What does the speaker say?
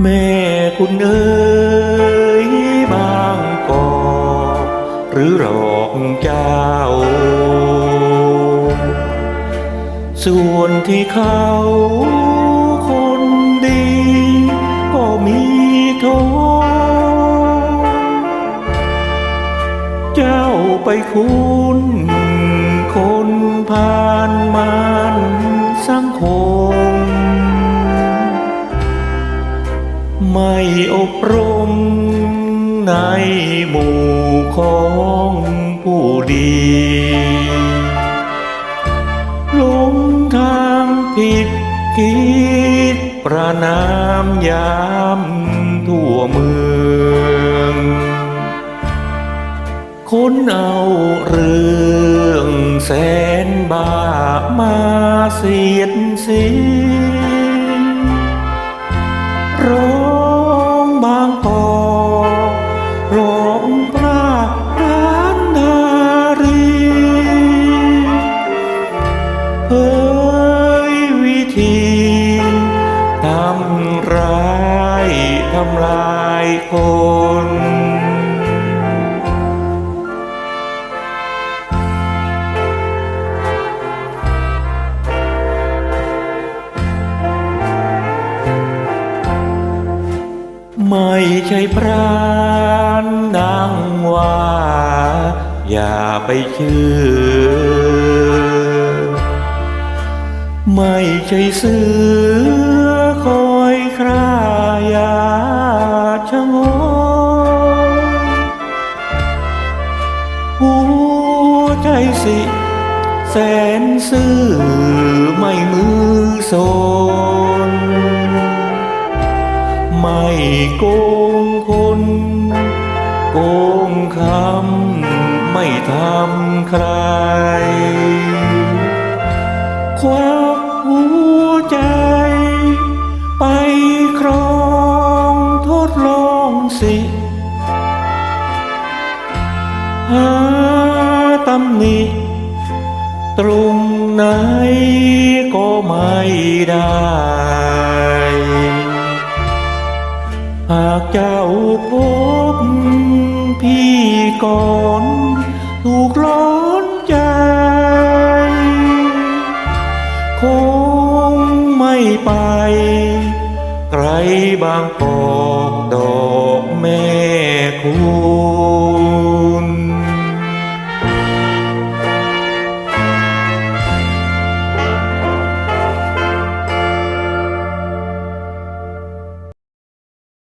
แม่คุณเอ๋ยบางกอกหรือหลอกเจ้า ส่วนที่เขาคนดี ก็มีโทษ เจ้าไปคุ้น ไม่อบรม ในหมู่ของผู้ดี หลงทางผิดคิดประนามยามทั่วเมือง คนเอาเรื่องแสนบามาเสียดสีำลายคนไม่ใช่พรานนางว่า อย่าไปเชื่อ ไม่ใช่เสือคอยครายา สิ แสนซื่อไม่มือโซน ไม่โกงคนโกงคำไม่ทำใคร ควักหัวใจ ไปครองทดลองสิหาำหนิ ตรงไหนก็ไม่ได้ หากเจ้าพบพี่ก่อนถูกร้อนใจ คงไม่ไป ไกลบางกอกดอกแม่คุณ